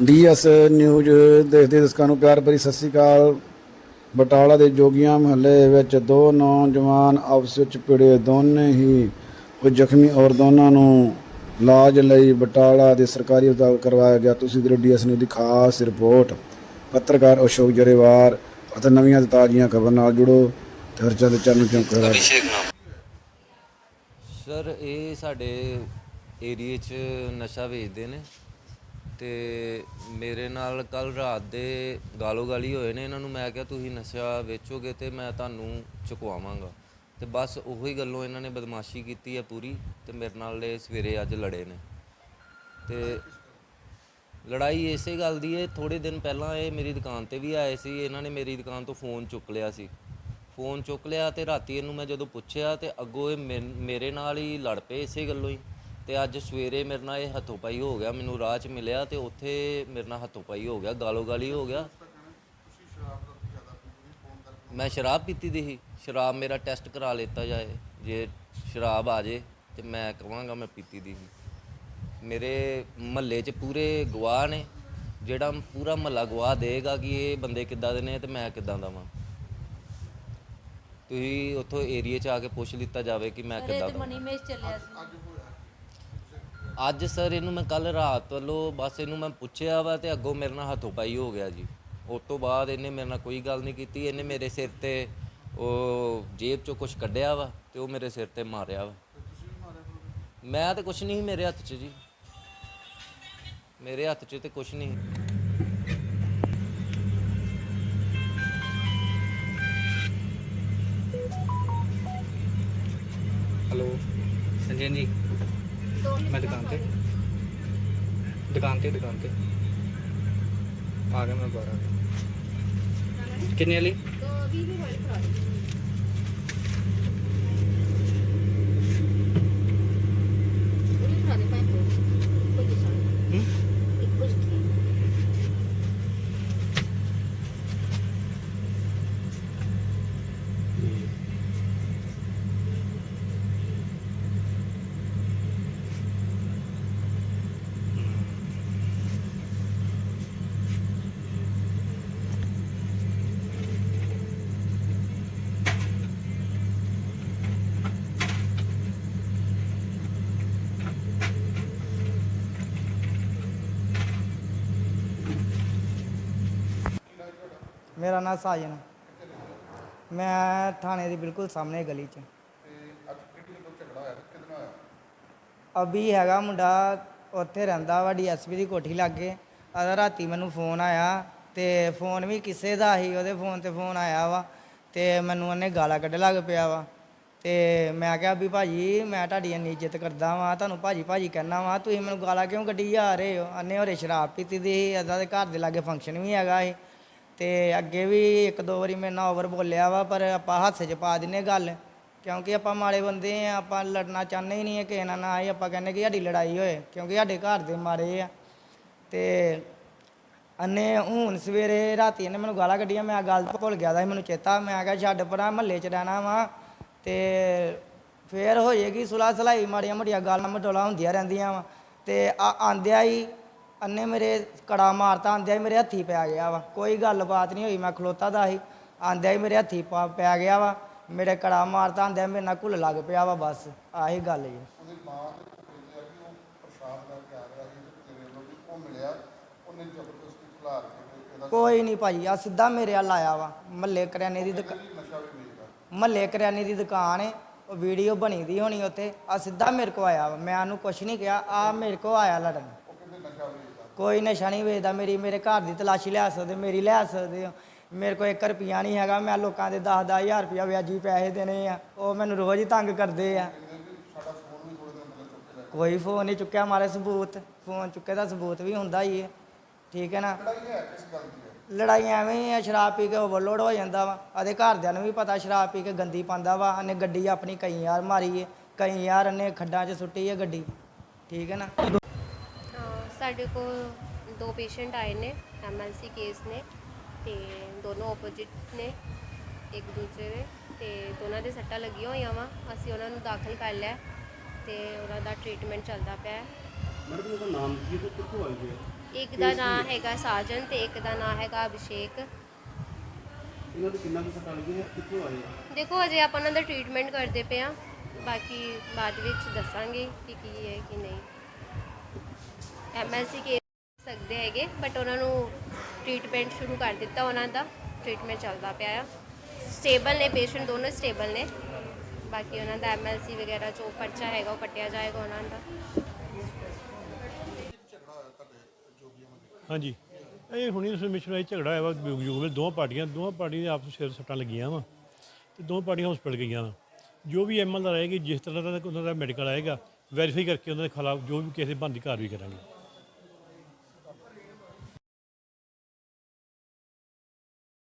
DS news ਦੇਖਦੇ ਦਰਸ਼ਕਾਂ ਨੂੰ ਪਿਆਰ ਭਰੀ ਸਤਿ ਸ੍ਰੀ ਅਕਾਲ। ਬਟਾਲਾ ਦੇ ਜੋਗੀਆਂ ਮਹੱਲੇ ਵਿੱਚ ਦੋ ਨੌਜਵਾਨ ਆਪਸ ਵਿੱਚ ਭਿੜੇ ਦੋਨੇ ਹੀ। ਉਹ ਜ਼ਖਮੀ ਔਰ ਦੋਨਾਂ ਨੂੰ ਇਲਾਜ ਲਈ ਬਟਾਲਾ ਦੇ ਸਰਕਾਰੀ ਹਸਪਤਾਲ ਕਰਵਾਇਆ ਗਿਆ। ਤੁਸੀਂ ਦੇ ਡੀਐਸ ਨਿਊਜ਼ ਦੀ ਖਾਸ ਰਿਪੋਰਟ। ਪੱਤਰਕਾਰ ਅਸ਼ੋਕ ਜਰੇਵਾਰ ਅਤੇ ਨਵੀਆਂ ਤੇ ਤਾਜ਼ੀਆਂ ਖਬਰ ਨਾਲ ਜੁੜੋ। ਤੇ ਹਰਚਾ ਦੇ ਚੈਨਲ ਅਭਿਸ਼ੇਕ ਨਾਮ। ਸਰ ਇਹ ਸਾਡੇ ਏਰੀਏ 'ਚ ਨਸ਼ਾ ਵੇਚਦੇ ਨੇ। ਤੇ ਮੇਰੇ ਨਾਲ ਕੱਲ ਰਾਤ ਦੇ ਗਾਲੋ ਗਾਲੀ ਹੋਏ ਨੇ, ਇਹਨਾਂ ਨੂੰ ਮੈਂ ਕਿਹਾ ਤੁਸੀਂ ਨਸ਼ਾ ਵੇਚੋਗੇ ਤੇ ਮੈਂ ਤੁਹਾਨੂੰ ਚੁਕਵਾਵਾਂਗਾ। ਤੇ ਬਸ ਉਹੀ ਗੱਲੋਂ ਇਹਨਾਂ ਨੇ ਬਦਮਾਸ਼ੀ ਕੀਤੀ ਹੈ ਪੂਰੀ ਤੇ ਮੇਰੇ ਨਾਲ ਇਹ ਸਵੇਰੇ ਅੱਜ ਲੜੇ ਨੇ। ਤੇ ਲੜਾਈ ਇਸੇ ਗੱਲ ਦੀ ਹੈ ਥੋੜੇ ਦਿਨ ਪਹਿਲਾਂ ਇਹ ਮੇਰੀ ਦੁਕਾਨ ਤੇ ਵੀ ਆਏ ਸੀ, ਇਹਨਾਂ ਨੇ ਮੇਰੀ ਦੁਕਾਨ ਤੋਂ ਫੋਨ ਚੁੱਕ ਲਿਆ ਸੀ। ਫੋਨ ਚੁੱਕ ਲਿਆ ਤੇ ਰਾਤੀ ਇਹਨੂੰ ਮੈਂ ਜਦੋਂ ਪੁੱਛਿਆ ਤੇ ਅੱਗੋਂ ਇਹ ਮੈਨ- ਮੇਰੇ ਨਾਲ ਹੀ ਲੜ ਪਏ ਇਸੇ ਗੱਲੋਂ ਹੀ। ਤੇ ਅੱਜ ਸਵੇਰੇ ਮੇਰੇ ਨਾਲ ਇਹ ਹੱਥੋਂ ਪਾਈ ਹੋ ਗਿਆ ਮੈਨੂੰ ਰਾਹ 'ਚ ਮਿਲਿਆ ਤੇ ਉੱਥੇ ਮੇਰੇ ਨਾਲ ਹੱਥੋਂ ਪਾਈ ਹੋ ਗਿਆ ਗਾਲੋ ਗਾਲੀ ਹੋ ਗਿਆ। ਮੈਂ ਸ਼ਰਾਬ ਪੀਤੀ ਦੀ ਸੀ ਸ਼ਰਾਬ ਮੇਰਾ ਟੈਸਟ ਕਰਾ ਲਿੱਤਾ ਜਾਏ ਜੇ ਸ਼ਰਾਬ ਆ ਜੇ ਤੇ ਮੈਂ ਕਹਾਂਗਾ ਮੈਂ ਪੀਤੀ ਦੀ ਸੀ। ਮੇਰੇ ਮਹੱਲੇ 'ਚ ਪੂਰੇ ਗਵਾਹ ਨੇ ਜਿਹੜਾ ਪੂਰਾ ਮਹੱਲਾ ਗਵਾਹ ਦੇਗਾ ਕਿ ਇਹ ਬੰਦੇ ਕਿੱਦਾਂ ਦੇ ਨੇ ਤੇ ਮੈਂ ਕਿੱਦਾਂ ਦਾ ਵਾਂ। ਤੁਸੀਂ ਉੱਥੋਂ ਏਰੀਆ 'ਚ ਆ ਕੇ ਪੁੱਛ ਲਿੱਤਾ ਜਾਵੇ ਕਿ ਮੈਂ ਕਿੱਦਾਂ ਦਾ। ਮਨੀ ਮੇਸ਼ ਚੱਲਿਆ ਸੀ। ਅੱਜ ਸਰ ਇਹਨੂੰ ਮੈਂ ਕੱਲ ਰਾਤ ਵੱਲੋਂ ਬਸ ਇਹਨੂੰ ਮੈਂ ਪੁੱਛਿਆ ਵਾ ਤੇ ਅੱਗੋਂ ਮੇਰੇ ਨਾਲ ਹੱਥੋਂ ਪਾਈ ਹੋ ਗਿਆ ਜੀ। ਉਸ ਤੋਂ ਬਾਅਦ ਇਹਨੇ ਮੇਰੇ ਨਾਲ ਕੋਈ ਗੱਲ ਨਹੀਂ ਕੀਤੀ। ਇਹਨੇ ਮੇਰੇ ਸਿਰ ਤੇ ਉਹ ਜੇਬ ਚੋਂ ਕੁਝ ਕੱਢਿਆ ਵਾ ਤੇ ਉਹ ਮੇਰੇ ਸਿਰ ਤੇ ਮਾਰਿਆ ਵਾ। ਮੈਂ ਤਾਂ ਕੁਝ ਨਹੀਂ ਸੀ ਮੇਰੇ ਹੱਥ 'ਚ ਜੀ। ਮੇਰੇ ਹੱਥ 'ਚ ਤੇ ਕੁਝ ਨਹੀਂ। ਹੈਲੋ, ਸੰਜੇ ਜੀ। ਮੈਂ ਦੁਕਾਨ ਤੇ। ਦੁਕਾਨ ਤੇ ਦੁਕਾਨ ਤੇ। ਆ ਗਿਆ ਮੈਂ ਬਾਹਰ ਆ ਗਿਆ ਕਿੰਨੇ ਵਾਲੀ ਹੂੰ? ਮੇਰਾ ਨਾਮ ਸਾਜਨ ਮੈਂ ਥਾਣੇ ਦੇ ਬਿਲਕੁਲ ਸਾਹਮਣੇ ਗਲੀ 'ਚ। ਅਭੀ ਹੈਗਾ ਮੁੰਡਾ ਉੱਥੇ ਰਹਿੰਦਾ ਵਾ ਡੀਐਸਪੀ ਦੀ ਕੋਠੀ ਲਾਗੇ। ਆਦਾ ਰਾਤੀ ਮੈਨੂੰ ਫੋਨ ਆਇਆ ਤੇ ਫੋਨ ਵੀ ਕਿਸੇ ਦਾ ਸੀ ਉਹਦੇ ਫੋਨ ਤੇ ਫੋਨ ਆਇਆ ਵਾ ਤੇ ਮੈਨੂੰ ਉਹਨੇ ਗਾਲਾਂ ਕੱਢ ਲੱਗ ਪਿਆ ਵਾ। ਤੇ ਮੈਂ ਕਿਹਾ ਵੀ ਭਾਜੀ ਮੈਂ ਤੁਹਾਡੀ ਇੰਨੀ ਇੱਜ਼ਤ ਕਰਦਾ ਵਾਂ ਤੁਹਾਨੂੰ ਭਾਜੀ ਭਾਜੀ ਕਹਿਣਾ ਵਾਂ ਤੁਸੀਂ ਮੈਨੂੰ ਗਾਲਾਂ ਕਿਉਂ ਕੱਢੀ ਜਾ ਰਹੇ ਹੋ? ਅੰਨੇ ਹੋਰੇ ਸ਼ਰਾਬ ਪੀਤੀ ਦੀ ਅੱਧਾ ਦੇ ਘਰ ਦੇ ਲਾਗੇ ਫੰਕਸ਼ਨ ਵੀ ਹੈਗਾ ਸੀ। ਤੇ ਅੱਗੇ ਵੀ ਇੱਕ ਦੋ ਵਾਰੀ ਮੇਰੇ ਨਾਲ ਓਵਰ ਬੋਲਿਆ ਵਾ, ਪਰ ਆਪਾਂ ਹੱਥ 'ਚ ਪਾ ਦਿੰਨੇ ਗੱਲ, ਕਿਉਂਕਿ ਆਪਾਂ ਮਾੜੇ ਬੰਦੇ ਆ, ਆਪਾਂ ਲੜਨਾ ਚਾਹੁੰਦੇ ਹੀ ਨਹੀਂ ਹੈ ਕਿਸੇ ਨਾਲ ਨਾ ਹੀ ਆਪਾਂ ਕਹਿੰਦੇ ਕਿ ਸਾਡੀ ਲੜਾਈ ਹੋਏ, ਕਿਉਂਕਿ ਸਾਡੇ ਘਰ ਦੇ ਮਾੜੇ ਆ। ਤੇ ਅੰਨੇ ਹੁਣ ਸਵੇਰੇ ਰਾਤੀ ਇਹਨੇ ਮੈਨੂੰ ਗਾਲਾਂ ਕੱਢੀਆਂ, ਮੈਂ ਗੱਲ ਭੁੱਲ ਗਿਆ ਦਾ ਮੈਨੂੰ ਚੇਤਾ, ਮੈਂ ਕਿਹਾ ਛੱਡ ਪਰਾਂ, ਮਹੱਲੇ 'ਚ ਰਹਿਣਾ ਵਾ। ਤੇ ਫੇਰ ਹੋ ਜਾਏਗੀ ਸੁਲਾ ਸਲਾਈ ਮਾੜੀਆਂ ਮੋਟੀਆਂ ਗਾਲਾਂ ਮਟੋਲਾ ਹੁੰਦੀਆਂ ਰਹਿੰਦੀਆਂ ਵਾ। ਤੇ ਆ ਆਂਦਿਆ ਹੀ ਅੰਨੇ ਮੇਰੇ ਕੜਾ ਮਾਰਤਾ ਆਂਦਿਆ ਹੀ ਮੇਰੇ ਹੱਥੀ ਪੈ ਗਿਆ ਵਾ। ਕੋਈ ਗੱਲਬਾਤ ਨਹੀਂ ਹੋਈ ਮੈਂ ਖਲੋਤਾ ਦਾ ਸੀ। ਆਂਦਿਆ ਹੀ ਮੇਰੇ ਹੱਥੀ ਪਾ- ਪੈ ਗਿਆ ਵਾ। ਮੇਰੇ ਕੜਾ ਮਾਰਤਾ ਆਂਦਿਆ ਮੇਰੇ ਨਾਲ ਘੁੱਲ ਲੱਗ ਪਿਆ ਵਾ ਬਸ। ਆਹੀ ਗੱਲ ਜੀ ਕੋਈ ਨਹੀਂ ਭਾਜੀ ਆ ਸਿੱਧਾ ਮੇਰੇ ਵੱਲ ਆਇਆ ਵਾ। ਮੱਲੇ ਕਰਿਆਨੇ ਦੀ ਦੁਕਾਨ ਮੱਲੇ ਕਰਿਆਨੇ ਦੀ ਦੁਕਾਨ ਹੈ ਉਹ ਵੀਡੀਓ ਬਣੀ ਦੀ ਹੋਣੀ ਉੱਥੇ। ਆ ਸਿੱਧਾ ਮੇਰੇ ਕੋ ਆਇਆ ਵਾ। ਮੈਂ ਉਹਨੂੰ ਕੁਛ ਨਹੀਂ ਕਿਹਾ। ਆ ਮੇਰੇ ਕੋ ਆਇਆ ਲੜਨ। ਕੋਈ ਨਸ਼ਾ ਨਹੀਂ ਵੇਚਦਾ ਮੇਰੀ, ਮੇਰੇ ਘਰ ਦੀ ਤਲਾਸ਼ੀ ਲੈ ਸਕਦੇ, ਮੇਰੀ ਲੈ ਸਕਦੇ ਹੋ। ਮੇਰੇ ਕੋਲ 1 ਰੁਪਿਆ ਨਹੀਂ ਹੈਗਾ, ਮੈਂ ਲੋਕਾਂ ਦੇ 10 10000 ਰੁਪਿਆ ਵਿਆਜੀ ਪੈਸੇ ਦੇਣੇ ਆ। ਉਹ ਮੈਨੂੰ ਰੋਜ਼ ਹੀ ਤੰਗ ਕਰਦੇ ਆ। ਕੋਈ ਫੋਨ ਨਹੀਂ ਚੁੱਕਿਆ ਮਾਰੇ ਸਬੂਤ। ਫੋਨ ਚੁੱਕੇ ਦਾ ਸਬੂਤ ਵੀ ਹੁੰਦਾ ਹੀ ਹੈ ਠੀਕ ਹੈ ਨਾ? ਲੜਾਈਆਂ ਐਵੇਂ ਆ, ਸ਼ਰਾਬ ਪੀ ਕੇ ਓਵਰਲੋਡ ਹੋ ਜਾਂਦਾ ਵਾ। ਆਦੇ ਘਰਦਿਆਂ ਨੂੰ ਵੀ ਪਤਾ, ਸ਼ਰਾਬ ਪੀ ਕੇ ਗੰਦੀ ਪਾਉਂਦਾ ਵਾ। ਉਹਨੇ ਗੱਡੀ ਆਪਣੀ ਕਈ ਯਾਰ ਮਾਰੀ ਹੈ ਕਈ ਯਾਰ ਉਹਨੇ ਖੱਡਾਂ 'ਚ ਸੁੱਟੀ ਹੈ ਗੱਡੀ। ਠੀਕ ਹੈ ਨਾ? ਸਾਡੇ ਕੋਲ ਦੋ ਪੇਸ਼ੈਂਟ ਆਏ ਨੇ ਐਮਐਲਸੀ ਕੇਸ ਨੇ ਤੇ ਦੋਨੋਂ ਆਪੋਜੀਟ ਨੇ ਇੱਕ ਦੂਜੇ ਦੇ ਤੇ ਦੋਨਾਂ ਦੇ ਸੱਟਾਂ ਲੱਗੀਆਂ ਹੋਈਆਂ ਵਾ ਅਸੀਂ ਉਹਨਾਂ ਨੂੰ ਦਾਖਲ ਕਰ ਲਿਆ ਤੇ ਉਹਨਾਂ ਦਾ ਟ੍ਰੀਟਮੈਂਟ ਚੱਲਦਾ ਪਿਆ। ਹੈ ਮੈਡਮ ਉਹਦਾ ਨਾਮ ਕੀ ਹੈ ਤੇ ਕਿੱਥੋਂ ਆਈ ਹੈ ਇੱਕ ਦਾ ਨਾਮ ਹੈਗਾ ਸਾਜਨ ਤੇ ਇੱਕ ਦਾ ਨਾਮ ਹੈਗਾ ਅਭਿਸ਼ੇਕ। ਇਹਨਾਂ ਦੇ ਕਿੰਨਾ ਕੁ ਸੱਟਾਂ ਲੱਗੀਆਂ ਕਿੱਥੋਂ ਆਏ ਆ? ਦੇਖੋ ਅਜੇ ਆਪਾਂ ਉਹਨਾਂ ਦਾ ਟ੍ਰੀਟਮੈਂਟ ਕਰਦੇ ਪਏ ਆ ਬਾਕੀ ਬਾਅਦ ਵਿੱਚ ਦੱਸਾਂਗੇ ਕਿ ਕੀ ਹੈ ਕਿ ਨਹੀਂ। ਐਮਐਲਸੀ ਕੇ ਸਕਦੇ ਹੈਗੇ ਬਟ ਉਹਨਾਂ ਨੂੰ ਟ੍ਰੀਟਮੈਂਟ ਸ਼ੁਰੂ ਕਰ ਦਿੱਤਾ ਉਹਨਾਂ ਦਾ ਟ੍ਰੀਟਮੈਂਟ ਚੱਲਦਾ ਪਿਆ ਆ। ਸਟੇਬਲ ਨੇ ਪੇਸ਼ੈਂਟ ਦੋਨੋਂ ਸਟੇਬਲ ਨੇ। ਬਾਕੀ ਉਹਨਾਂ ਦਾ ਐਮਐਲਸੀ ਵਗੈਰਾ ਜੋ ਪਰਚਾ ਹੈਗਾ ਉਹ ਕੱਟਿਆ ਜਾਏਗਾ ਉਹਨਾਂ ਦਾ। ਹਾਂਜੀ। ਇਹ ਹੁਣੀ ਇਨਫੋਰਮੇਸ਼ਨ ਆਈ ਝਗੜਾ ਹੋਇਆ ਵਾ ਯੂਗ ਵਿੱਚ ਦੋਵਾਂ ਪਾਰਟੀਆਂ ਦੋਵਾਂ ਪਾਰਟੀਆਂ ਦੇ ਆਪਸ ਵਿੱਚ ਸਿਰ ਸੱਟਾਂ ਲੱਗੀਆਂ ਵਾ, ਤੇ ਦੋਵਾਂ ਪਾਰਟੀਆਂ ਹਸਪੀਟਲ ਗਈਆਂ ਵਾ। ਜੋ ਵੀ ਐਮਐਲ ਦਾ ਰਹੇਗੀ, ਜਿਸ ਤਰ੍ਹਾਂ ਦਾ ਉਹਨਾਂ ਦਾ ਮੈਡੀਕਲ ਆਏਗਾ ਵੈਰੀਫਾਈ ਕਰਕੇ ਉਹਨਾਂ ਦੇ ਖਿਲਾਫ ਜੋ ਵੀ ਕਿਸੇ ਬੰਦੀ ਕਾਰਵਾਈ ਕਰਾਂਗੇ।